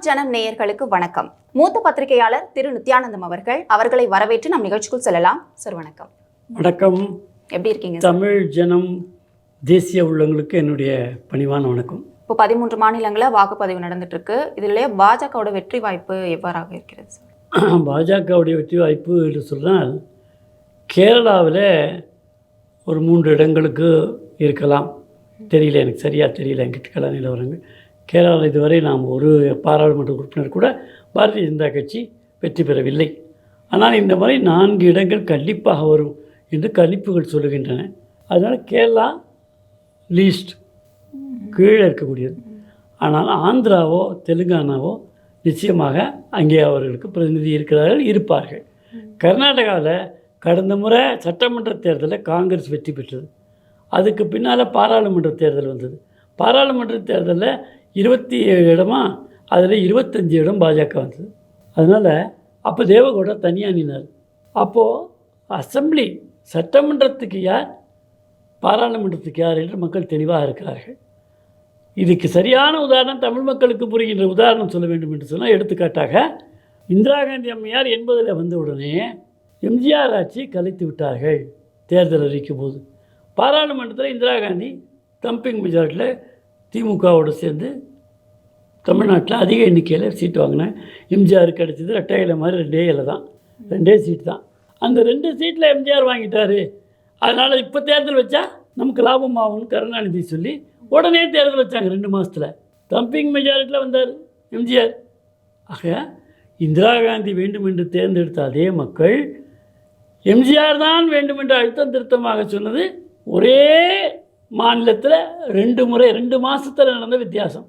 தமிழ் ஜனம் நேயர்களுக்கு வணக்கம். மூத்த பத்திரிகையாளர் திரு. நித்யானந்தம் அவர்கள் அவர்களை வரவேற்று நம் நிகழ்ச்சிக்குள் செல்லலாம். சார் வணக்கம். வணக்கம். எப்படி இருக்கீங்க? தமிழ் ஜனம் தேசிய உள்ளங்களுக்கு என்னுடைய பணிவான வணக்கம். இப்போ பதிமூன்று மாநிலங்களில் வாக்குப்பதிவு நடந்துட்டு இருக்கு இதுல பாஜகவோட வெற்றி வாய்ப்பு எவ்வாறாக இருக்கிறது சார்? பாஜகவுடைய வெற்றி வாய்ப்பு என்று சொன்னால் கேரளாவில் ஒரு மூன்று இடங்களுக்கு இருக்கலாம். தெரியல எனக்கு சரியாக தெரியல. எங்கிட்ட கல நிலவரங்கள். கேரளாவில் இதுவரை நாம் ஒரு பாராளுமன்ற உறுப்பினர் கூட பாரதிய ஜனதா கட்சி வெற்றி பெறவில்லை. ஆனால் இந்த முறை நான்கு இடங்கள் கண்டிப்பாக வரும் என்று கணிப்புகள் சொல்லுகின்றன. அதனால் கேரளா லீஸ்ட் கீழே இருக்கக்கூடியது. ஆனால் ஆந்திராவோ தெலுங்கானாவோ நிச்சயமாக அங்கே அவர்களுக்கு பிரதிநிதி இருக்கிறார்கள் இருப்பார்கள். கர்நாடகாவில் கடந்த முறை சட்டமன்ற தேர்தலில் காங்கிரஸ் வெற்றி பெற்றது. அதுக்கு பின்னால் பாராளுமன்ற தேர்தல் வந்தது. பாராளுமன்ற தேர்தலில் இருபத்தி ஏழு இடமா அதில் இருபத்தஞ்சி இடம் பாஜக வந்தது. அதனால் அப்போ தேவகவுடா தனியாக நின்னார். அப்போது அசெம்பிளி சட்டமன்றத்துக்கு யார் பாராளுமன்றத்துக்கு யார் என்று மக்கள் தெளிவாக இருக்கிறார்கள். இதுக்கு சரியான உதாரணம் தமிழ் மக்களுக்கு புரிகின்ற உதாரணம் சொல்ல வேண்டும் என்று சொன்னால் எடுத்துக்காட்டாக இந்திரா காந்தி அம்மையார் எண்பதில் வந்த உடனே எம்ஜிஆர் ஆட்சி கலைத்து விட்டார்கள் தேர்தல் அறிவிக்கும் போது. பாராளுமன்றத்தில் இந்திரா காந்தி தம்பிங் மெஜாரிட்டியில் திமுகவோடு சேர்ந்து தமிழ்நாட்டில் அதிக எண்ணிக்கையில் சீட்டு வாங்கினேன். எம்ஜிஆர் கிடச்சிது ரெட்டை மாதிரி ரெண்டே இலை தான். ரெண்டே சீட் தான். அந்த ரெண்டு சீட்டில் எம்ஜிஆர் வாங்கிட்டார். அதனால் இப்போ தேர்தல் வச்சா நமக்கு லாபம் ஆகும்னு கருணாநிதி சொல்லி உடனே தேர்தல் வச்சாங்க ரெண்டு மாதத்தில் தம்பிங் மெஜாரிட்டியில் வந்தார் எம்ஜிஆர். ஆக இந்திரா காந்தி வேண்டும் என்று தேர்ந்தெடுத்த அதே மக்கள் எம்ஜிஆர் தான் வேண்டும் என்று அழுத்தம் திருத்தமாக சொன்னது ஒரே மாநிலத்தில் ரெண்டு முறை ரெண்டு மாதத்தில் நடந்த வித்தியாசம்.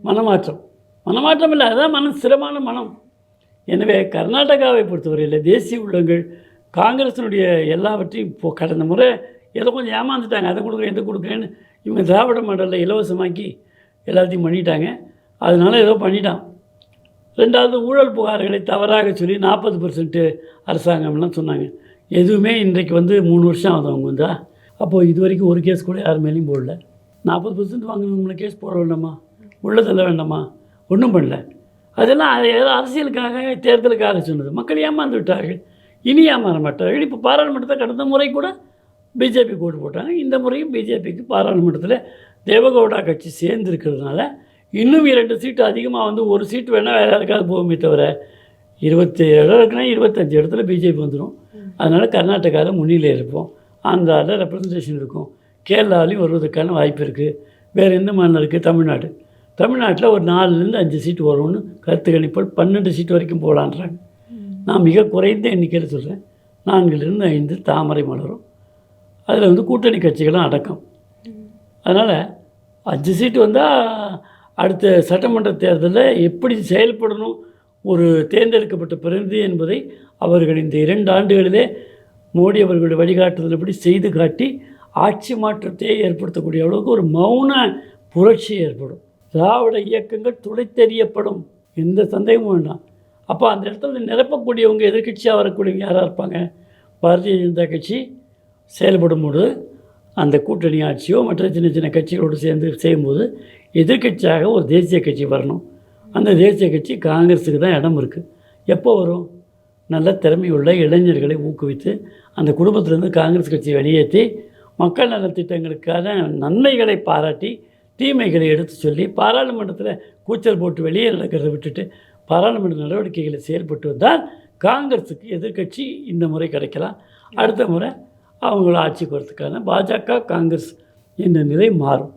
மனமாற்றம். மனமாற்றம் இல்லை அதுதான் மனம் ஸ்திரமான மனம். எனவே கர்நாடகாவை பொறுத்தவரையில் தேசிய உள்ளங்கள் காங்கிரஸினுடைய எல்லாவற்றையும் இப்போ கடந்த முறை ஏதோ கொஞ்சம் ஏமாந்துட்டாங்க. அதை கொடுக்குறேன் இதை கொடுக்குறேன்னு இவங்க திராவிட மாடலில் இலவசமாக்கி எல்லாத்தையும் பண்ணிட்டாங்க. அதனால ஏதோ பண்ணிட்டான். ரெண்டாவது ஊழல் புகார்களை தவறாக சொல்லி நாற்பது பர்சன்ட்டு அரசாங்கம்லாம் சொன்னாங்க. எதுவுமே இன்றைக்கு வந்து மூணு வருஷம் ஆகுது அவங்க வந்தால் அப்போது இது வரைக்கும் ஒரு கேஸ் கூட யார் மேலேயும் போடல. நாற்பது பர்சன்ட் வாங்கினவங்களை கேஸ் போட வேண்டாமா? உள்ள தள்ள வேண்டாமா? ஒன்றும் பண்ணல. அதெல்லாம் ஏதோ அரசியலுக்காக தேர்தலுக்காக சொன்னது. மக்கள் ஏமாந்து விட்டார்கள். இனி ஏமாற மாட்டார்கள். இப்போ பாராளுமன்றத்தை கடந்த முறை கூட பிஜேபி ஓட்டு போட்டாங்க. இந்த முறையும் பிஜேபிக்கு பாராளுமன்றத்தில் தேவகவுடா கட்சி சேர்ந்துருக்கிறதுனால இன்னும் இரண்டு சீட்டு அதிகமாக வந்து ஒரு சீட்டு வேணால் வேறு யாருக்காவது போகுமே தவிர இருபத்தி இடம் இருக்குன்னா இருபத்தஞ்சி இடத்துல பிஜேபி வந்துடும் அதனால் கர்நாடகாவில் முன்னிலை இருப்போம். ஆந்திராவில் ரெப்ரசன்டேஷன் இருக்கும். கேரளாவிலையும் வருவதற்கான வாய்ப்பு இருக்குது வேறு எந்த மாநிலம் இருக்குது தமிழ்நாடு. தமிழ்நாட்டில் ஒரு நாலுலேருந்து அஞ்சு சீட்டு வரும்னு கருத்து கணிப்பு பன்னெண்டு சீட்டு வரைக்கும் போகலான்றாங்க. நான் மிக குறைந்த எண்ணிக்கையில் சொல்கிறேன் நான்கிலிருந்து ஐந்து தாமரை மலரும். அதில் வந்து கூட்டணி கட்சிகளும் அடக்கம். அதனால் அஞ்சு சீட்டு வந்தால் அடுத்த சட்டமன்ற தேர்தலில் எப்படி செயல்படணும்? ஒரு தேர்ந்தெடுக்கப்பட்ட பிரதிநிதி என்பதை அவர்கள் இந்த இரண்டு ஆண்டுகளிலே மோடி அவர்களுடைய வழிகாட்டுதல்படி செய்து காட்டி ஆட்சி மாற்றத்தை ஏற்படுத்தக்கூடிய அளவுக்கு ஒரு மௌன புரட்சி ஏற்படும். திராவிட இயக்கங்கள் துடைத்தெறியப்படும். எந்த சந்தேகமும் வேண்டாம். அப்போ அந்த இடத்துல நிரப்பக்கூடியவங்க எதிர்க்கட்சியாக வரக்கூடியவங்க யாராக இருப்பாங்க? பாரதிய ஜனதா கட்சி செயல்படும் பொழுது அந்த கூட்டணி ஆட்சியோ மற்ற சின்ன சின்ன கட்சிகளோடு சேர்ந்து செய்யும்போது எதிர்க்கட்சியாக ஒரு தேசிய கட்சி வரணும். அந்த தேசிய கட்சி காங்கிரஸுக்கு தான் இடம் இருக்குது எப்போ வரும்? நல்ல திறமையுள்ள இளைஞர்களை ஊக்குவித்து அந்த குடும்பத்திலேருந்து காங்கிரஸ் கட்சியை வெளியேற்றி மக்கள் நலத்திட்டங்களுக்கான நன்மைகளை பாராட்டி தீமைகளை எடுத்து சொல்லி பாராளுமன்றத்தில் கூச்சல் போட்டு வெளியே நடக்கிறத விட்டுட்டு பாராளுமன்ற நடவடிக்கைகளை செயல்பட்டு வந்தால் காங்கிரஸுக்கு எதிர்க்கட்சி இந்த முறை கிடைக்கலாம். அடுத்த முறை அவங்கள ஆட்சிக்கு வரதுக்கான பாஜக காங்கிரஸ் என்ற நிலை மாறும்.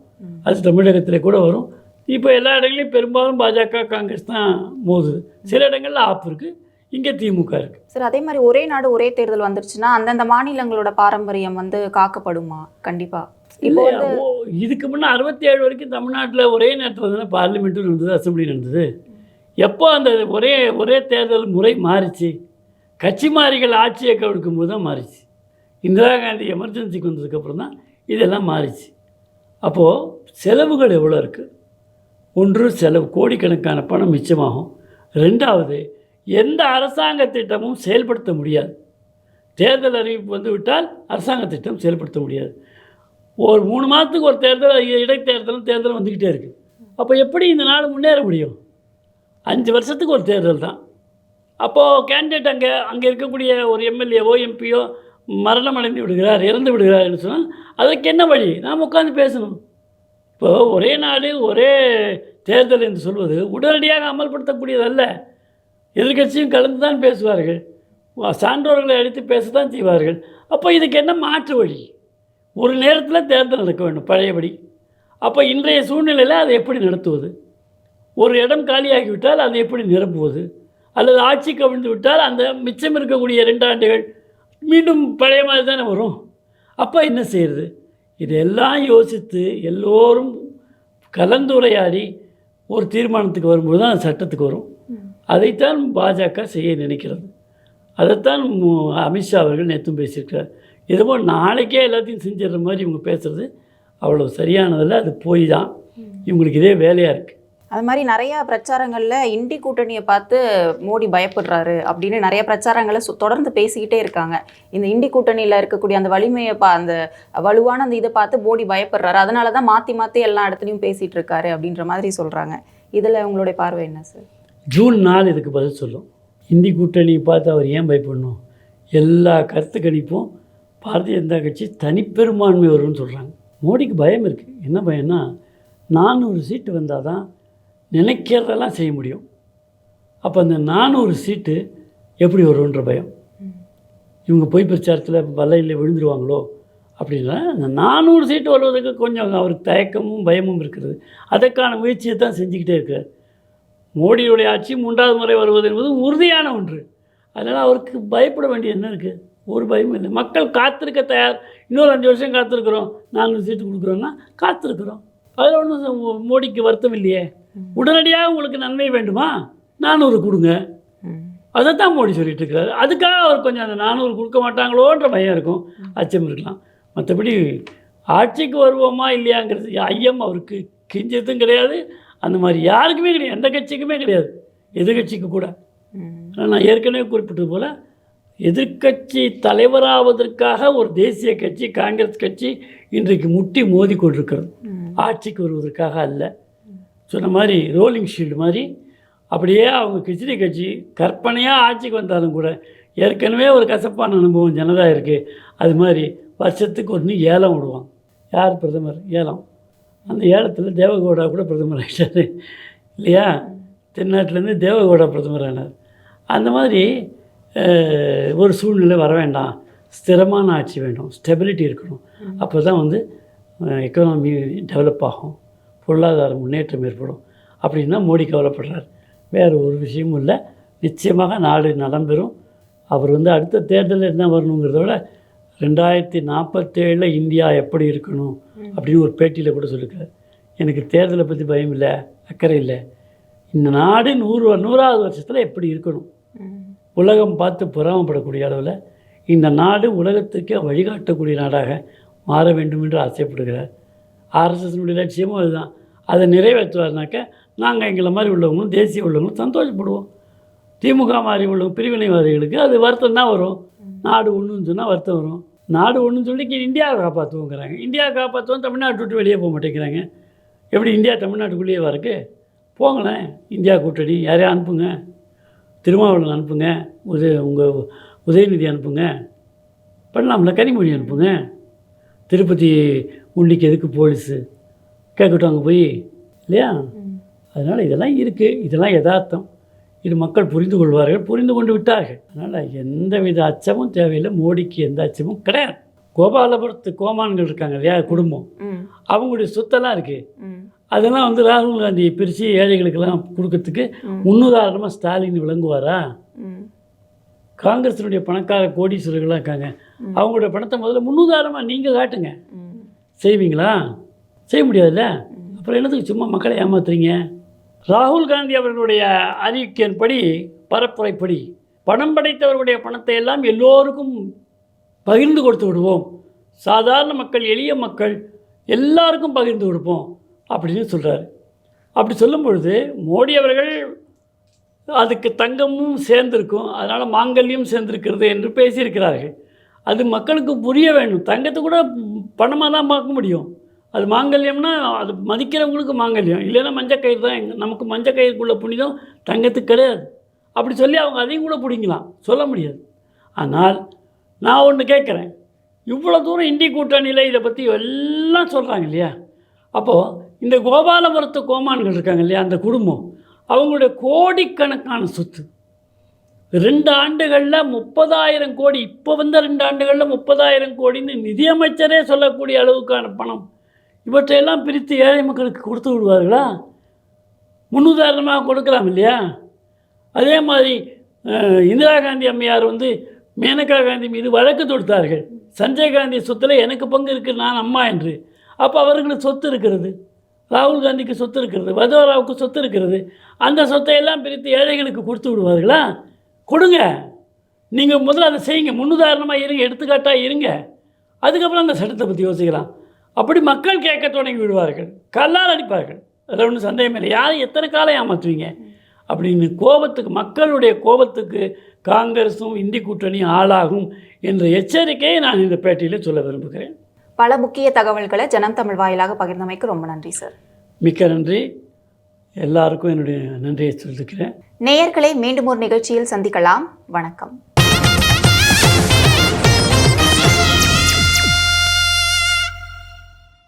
அது தமிழகத்தில் கூட வரும். இப்போ எல்லா இடங்களையும் பெரும்பாலும் பாஜக காங்கிரஸ் தான் மோதுது. சில இடங்களில் ஆப் இருக்குது இங்கே திமுக இருக்குது சார் அதே மாதிரி ஒரே நாடு ஒரே தேர்தல் வந்துருச்சுன்னா அந்தந்த மாநிலங்களோட பாரம்பரியம் வந்து காக்கப்படுமா? கண்டிப்பா. இப்போ இதுக்கு முன்னே அறுபத்தி ஏழு வரைக்கும் தமிழ்நாட்டில் ஒரே நேரத்தில் தானே பார்லிமெண்ட்டும் நடந்தது அசம்பிளி நடந்தது. எப்போ அந்த ஒரே ஒரே தேர்தல் முறை மாறிச்சு? கட்சி மாறிகள் ஆட்சியை கவிழ்க்கும் போது தான் மாறிச்சு. இந்திரா காந்தி எமர்ஜென்சிக்கு வந்ததுக்கப்புறம் தான் இதெல்லாம் மாறிச்சு. அப்போது செலவுகள் எவ்வளோ இருக்குது ஒன்று செலவு கோடிக்கணக்கான பணம் மிச்சமாகும். ரெண்டாவது எந்த அரசாங்க திட்டமும் செயல்படுத்த முடியாது. தேர்தல் அறிவிப்பு வந்து விட்டால் அரசாங்க திட்டம் செயல்படுத்த முடியாது. ஒரு மூணு மாதத்துக்கு ஒரு தேர்தல் இடைத்தேர்தலும் தேர்தலும் வந்துக்கிட்டே இருக்குது அப்போ எப்படி இந்த நாடு முன்னேற முடியும்? அஞ்சு வருஷத்துக்கு ஒரு தேர்தல் தான். அப்போது கேண்டிடேட் அங்கே அங்கே இருக்கக்கூடிய ஒரு எம்எல்ஏவோ எம்பியோ மரணம் அடைந்து விடுகிறார் இறந்து விடுகிறார்னு சொன்னால் அதுக்கு என்ன வழி? நாம் உட்காந்து பேசணும். இப்போது ஒரே நாடு ஒரே தேர்தல் என்று சொல்வது உடனடியாக அமல்படுத்தக்கூடியதல்ல. எதிர்க்கட்சியும் கலந்து தான் பேசுவார்கள் சான்றோர்களை அடித்து பேசத்தான் செய்வார்கள். அப்போ இதுக்கு என்ன மாற்று வழி? ஒரு நேரத்தில் தேர்தல் நடக்க வேண்டும் பழையபடி. அப்போ இன்றைய சூழ்நிலையில் அதை எப்படி நடத்துவது? ஒரு இடம் காலியாகிவிட்டால் அதை எப்படி நிரப்புவது? அல்லது ஆட்சி கவிழ்ந்து விட்டால் அந்த மிச்சம் இருக்கக்கூடிய ரெண்டு ஆண்டுகள் மீண்டும் பழைய மாதிரி தானே வரும்? அப்போ என்ன செய்கிறது இதெல்லாம் யோசித்து எல்லோரும் கலந்துரையாடி ஒரு தீர்மானத்துக்கு வரும்போது தான் சட்டத்துக்கு வரும். அதைத்தான் பாஜக செய்ய நினைக்கிறது. அதைத்தான் அமித்ஷா அவர்கள் நேற்றும் பேசியிருக்கிறார். இதுபோல் நாளைக்கே எல்லாத்தையும் செஞ்சிடுற மாதிரி இவங்க பேசுகிறது அவ்வளோ சரியானதில்லை அது போய் தான். இவங்களுக்கு இதே வேலையாக இருக்குது அது மாதிரி நிறைய பிரச்சாரங்கள்ல இண்டி கூட்டணியை பார்த்து மோடி பயப்படுறாரு அப்படின்னு நிறைய பிரச்சாரங்களை தொடர்ந்து பேசிக்கிட்டே இருக்காங்க. இந்த இண்டி கூட்டணியில இருக்கக்கூடிய அந்த வலிமையை பா அந்த வலுவான அந்த இதை பார்த்து மோடி பயப்படுறாரு. அதனால தான் மாத்தி மாத்தி எல்லா இடத்துலையும் பேசிட்டு இருக்காரு அப்படின்ற மாதிரி சொல்றாங்க. இதுல உங்களுடைய பார்வை என்ன சார்? ஜூன் நாலு இதுக்கு பதில் சொல்லும். இந்தி கூட்டணி பார்த்து அவர் ஏன் பயப்படணும்? எல்லா கருத்து கணிப்பும் பாரதிய ஜனதா கட்சி தனிப்பெரும்பான்மை வரும்னு சொல்கிறாங்க மோடிக்கு பயம் இருக்குது என்ன பயம்னா நானூறு சீட்டு வந்தால் தான் நினைக்கிறதெல்லாம் செய்ய முடியும். அப்போ அந்த நானூறு சீட்டு எப்படி வரும்ன்ற பயம். இவங்க பொய் பிரச்சாரத்தில் வலையில் விழுந்துருவாங்களோ அப்படின்னா அந்த நானூறு சீட்டு வருவதற்கு கொஞ்சம் அவருக்கு தயக்கமும் பயமும் இருக்கிறது. அதற்கான முயற்சியை தான் செஞ்சுக்கிட்டே இருக்கார். மோடியுடைய ஆட்சி மூன்றாவது முறை வருவது என்பது உறுதியான ஒன்று. அதனால் அவருக்கு பயப்பட வேண்டிய என்ன இருக்குது ஒரு பயமும் இல்லை. மக்கள் காத்திருக்க தயார். இன்னொரு அஞ்சு வருஷம் காத்திருக்கிறோம். நானூறு சீட்டு கொடுக்குறோன்னா காத்திருக்கிறோம். அதில் ஒன்றும் மோடிக்கு வருத்தம் இல்லையே. உடனடியாக உங்களுக்கு நன்மை வேண்டுமா? நானூறு கொடுங்க. அதைத்தான் மோடி சொல்லிட்டு இருக்கிறாரு. அதுக்காக அவர் கொஞ்சம் அந்த நானூறு கொடுக்க மாட்டாங்களோன்ற பயம் இருக்கும். அச்சம் இருக்கலாம். மற்றபடி ஆட்சிக்கு வருவோமா இல்லையாங்கிறது ஐயம் அவருக்கு. கிஞ்சத்தும் கிடையாது. அந்த மாதிரி யாருக்குமே கிடையாது. எந்த கட்சிக்குமே கிடையாது. எதிர்கட்சிக்கு கூட. ஆனா, நான் ஏற்கனவே குறிப்பிட்டது போல் எதிர்க்கட்சி தலைவராவதற்காக ஒரு தேசிய கட்சி காங்கிரஸ் கட்சி இன்றைக்கு முட்டி மோதி கொண்டிருக்கிறது. ஆட்சிக்கு வருவதற்காக அல்ல. சொன்ன மாதிரி ரோலிங் ஷீல்டு மாதிரி அப்படியே அவங்க கிச்சடி கட்சி கற்பனையாக ஆட்சிக்கு வந்தாலும் கூட ஏற்கனவே ஒரு கசப்பான அனுபவம் ஜனதா இருக்குது அது மாதிரி வருஷத்துக்கு ஒன்று ஏலம் விடுவாங்க யார் பிரதமர்? ஏலம். அந்த ஏலத்தில் தேவகவுடா கூட பிரதமர் ஆகிட்டார் இல்லையா? தென்னாட்டிலேருந்து தேவகவுடா பிரதமர் ஆனார். அந்த மாதிரி ஒரு சூழ்நிலை வர வேண்டாம். ஸ்திரமான ஆட்சி வேண்டும் ஸ்டெபிலிட்டி இருக்கணும். அப்போ தான் வந்து எக்கனாமி டெவலப் ஆகும். பொருளாதார முன்னேற்றம் ஏற்படும். அப்படின்னா மோடி கவலைப்படுறார். வேறு ஒரு விஷயமும் இல்லை. நிச்சயமாக நாடு நலம் பெறும் அவர் வந்து அடுத்த தேர்தலில் என்ன வரணுங்கிறத விட ரெண்டாயிரத்தி நாற்பத்தேழில் இந்தியா எப்படி இருக்கணும் அப்படின்னு ஒரு பேட்டியில் கூட சொல்லியிருக்காரு எனக்கு தேர்தலை பற்றி பயம் இல்லை அக்கறை இல்லை. இந்த நாடு நூறு நூறாவது வருஷத்தில் எப்படி இருக்கணும்? உலகம் பார்த்து புறாமப்படக்கூடிய அளவில் இந்த நாடு உலகத்துக்கே வழிகாட்டக்கூடிய நாடாக மாற வேண்டும் என்று ஆசைப்படுகிறார். ஆர்எஸ்எஸ்னுடைய லட்சியமும் அதுதான். அதை நிறைவேற்றுவார்னாக்க நாங்கள் எங்களை மாதிரி உள்ளவங்களும் தேசிய உள்ளவங்களும் சந்தோஷப்படுவோம். திமுக மாதிரி உள்ள பிரிவினைவாதிகளுக்கு அது வருத்தம் தான் வரும். நாடு ஒன்றுன்னு சொன்னால் வருத்தம் வரும். நாடு ஒன்றுன்னு சொல்லி இந்தியாவை காப்பாற்றுவோங்கிறாங்க இந்தியாவை காப்பாற்றுவோம் தமிழ்நாட்டு விட்டு வெளியே போக மாட்டேங்கிறாங்க. எப்படி இந்தியா தமிழ்நாட்டுக்குள்ளேயே இருக்கு? போங்களேன். இந்தியா கூட்டணி யாரையா அனுப்புங்க. திருமாவளவன் அனுப்புங்க. உதய உங்கள் உதயநிதி அனுப்புங்க. பண்ணலாம்ல கனிமொழி அனுப்புங்க. திருப்பதி உண்டிக்கு எதுக்கு போலீஸு? கேட்கட்டும் அங்கே போய். இல்லையா? அதனால் இதெல்லாம் இருக்குது இதெல்லாம் யதார்த்தம். இது மக்கள் புரிந்து கொள்வார்கள் புரிந்து கொண்டு விட்டார்கள். அதனால் எந்தவித அச்சமும் தேவையில்லை. மோடிக்கு எந்த அச்சமும் கிடையாது. கோபாலபுரத்து கோமான்கள் இருக்காங்க இல்லையா குடும்பம். அவங்களுடைய சொத்தெல்லாம் இருக்குது அதெல்லாம் வந்து ராகுல் காந்தி பிரித்து ஏழைகளுக்கெல்லாம் கொடுக்கறதுக்கு முன்னுதாரணமாக ஸ்டாலின் விளங்குவாரா? காங்கிரஸினுடைய பணக்கார கோடீஸ்வரர்கள்லாம் இருக்காங்க. அவங்களுடைய பணத்தை முதல்ல முன்னுதாரணமாக நீங்கள் காட்டுங்க. செய்வீங்களா? செய்ய முடியாதுல்ல? அப்புறம் என்னத்துக்கு சும்மா மக்களை ஏமாத்துறீங்க? ராகுல் காந்தி அவர்களுடைய அறிக்கையின்படி பரப்புரைப்படி பணம் படைத்தவர்களுடைய பணத்தை எல்லாம் எல்லோருக்கும் பகிர்ந்து கொடுத்து விடுவோம். சாதாரண மக்கள் எளிய மக்கள் எல்லாருக்கும் பகிர்ந்து கொடுப்போம் அப்படின்னு சொல்கிறார் அப்படி சொல்லும் பொழுது மோடி அவர்கள் அதுக்கு தங்கமும் சேர்ந்திருக்கும் அதனால் மாங்கல்யம் சேர்ந்திருக்கிறது என்று பேசியிருக்கிறார்கள். அது மக்களுக்கு புரிய வேண்டும். தங்கத்தை கூட பணமாக தான் பார்க்க முடியும். அது மாங்கல்யம்னா அது மதிக்கிறவங்களுக்கு மாங்கல்யம். இல்லைன்னா மஞ்சக்கயிறு தான் எங்கள் நமக்கு மஞ்சக்கயிறுக்குள்ள புனிதம் தங்கத்துக்கு கிடையாது. அப்படி சொல்லி அவங்க அதையும் கூட பிடிங்கலாம். சொல்ல முடியாது. ஆனால் நான் ஒன்று கேட்குறேன். இவ்வளோ தூரம் இந்திய கூட்டணியில் இதை பற்றி எல்லாம் சொல்கிறாங்க இல்லையா? அப்போது இந்த கோபாலபுரத்து கோமான்கள் இருக்காங்க இல்லையா அந்த குடும்பம் அவங்களுடைய கோடிக்கணக்கான சொத்து. ரெண்டு ஆண்டுகளில் முப்பதாயிரம் கோடி இப்போ வந்த ரெண்டு ஆண்டுகளில் முப்பதாயிரம் கோடின்னு நிதியமைச்சரே சொல்லக்கூடிய அளவுக்கான பணம். இவற்றையெல்லாம் பிரித்து ஏழை மக்களுக்கு கொடுத்து விடுவார்களா? முன்னுதாரணமாக கொடுக்கலாம் இல்லையா? அதே மாதிரி இந்திரா காந்தி அம்மையார் வந்து மேனகா காந்தி மீது வழக்கு தொடுத்தார்கள். சஞ்சய் காந்தி சொத்தில் எனக்கு பங்கு இருக்குது நான் அம்மா என்று. அப்போ அவர்களுக்கு சொத்து இருக்கிறது. ராகுல் காந்திக்கு சொத்து இருக்கிறது. வதோராவுக்கு சொத்து இருக்கிறது. அந்த சொத்தை எல்லாம் பிரித்து ஏழைகளுக்கு கொடுத்து விடுவார்களா? கொடுங்க. நீங்கள் முதல்ல அதை செய்யுங்க. முன்னுதாரணமாக இருங்க. எடுத்துக்காட்டாக இருங்க. அதுக்கப்புறம் அந்த சட்டத்தை பற்றி யோசிக்கலாம். அப்படி மக்கள் கேட்க தொடங்கி விடுவார்கள். கல்லால் அடிப்பார்கள். அதில் ஒன்றும் சந்தேகம் இல்லை. யார் எத்தனை காலம் ஏமாற்றுவீங்க? அப்படின்னு கோபத்துக்கு மக்களுடைய கோபத்துக்கு காங்கிரஸும் இந்தி கூட்டணியும் ஆளாகும் என்ற எச்சரிக்கையை நான் இந்த பேட்டியில் சொல்ல விரும்புகிறேன். பல முக்கிய தகவல்களை ஜனம் தமிழ் வாயிலாக பகிர்ந்தமைக்கு ரொம்ப நன்றி சார் மிக்க நன்றி. எல்லாருக்கும் என்னுடைய நன்றியை சொல்லிக்கிறேன் நேயர்களை மீண்டும் ஒரு நிகழ்ச்சியில் சந்திக்கலாம். வணக்கம்.